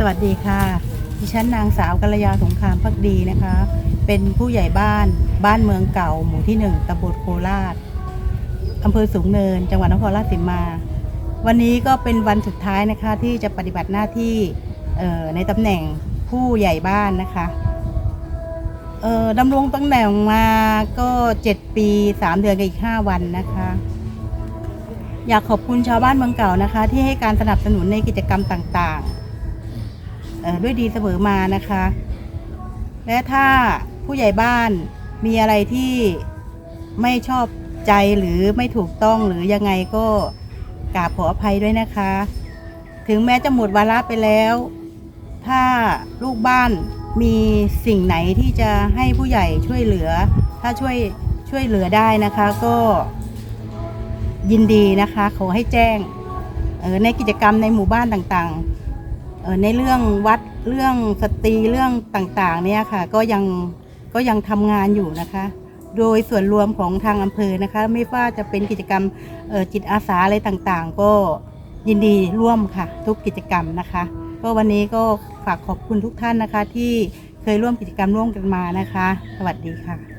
สวัสดีค่ะ ดิฉันนางสาวกัลยาสงครามพักดีนะคะ เป็นผู้ใหญ่บ้านบ้านเมืองเก่า หมู่ที่หนึ่งตำบลโคราชอำเภอสูงเนิน จังหวัดนครราชสีมา วันนี้ก็เป็นวันสุดท้ายนะคะที่จะปฏิบัติหน้าที่ในตำแหน่งผู้ใหญ่บ้านนะคะดำรงตำแหน่งมาก็ 7 ปี 3 เดือนกับอีก 5 วันนะคะ อยากขอบคุณชาวบ้านเมืองเก่านะคะ ที่ให้การสนับสนุนในกิจกรรมต่างๆ ด้วยดีเสมอมานะคะ และถ้าผู้ใหญ่บ้านมีอะไรที่ไม่ชอบใจหรือไม่ถูกต้องหรือยังไงก็กราบขออภัยด้วยนะคะ ถึงแม้จะหมดวาระไปแล้ว ถ้าลูกบ้านมีสิ่งไหนที่จะให้ผู้ใหญ่ช่วยเหลือ ถ้าช่วยช่วยเหลือได้นะคะก็ยินดีนะคะขอให้แจ้งออในกิจกรรมในหมู่บ้านต่างๆ ในเรื่องวัดเรื่องสตรีเรื่องต่างๆเนี่ยค่ะ ก็ยังก็ยังทำงานอยู่นะคะ โดยส่วนรวมของทางอำเภอนะคะ ไม่ว่าจะเป็นกิจกรรมจิตอาสาอะไรต่างๆ ก็ยินดีร่วมค่ะ ทุกกิจกรรมนะคะ ก็วันนี้ก็ฝากขอบคุณทุกท่านนะคะ ที่เคยร่วมกิจกรรมร่วมกันมานะคะ สวัสดีค่ะ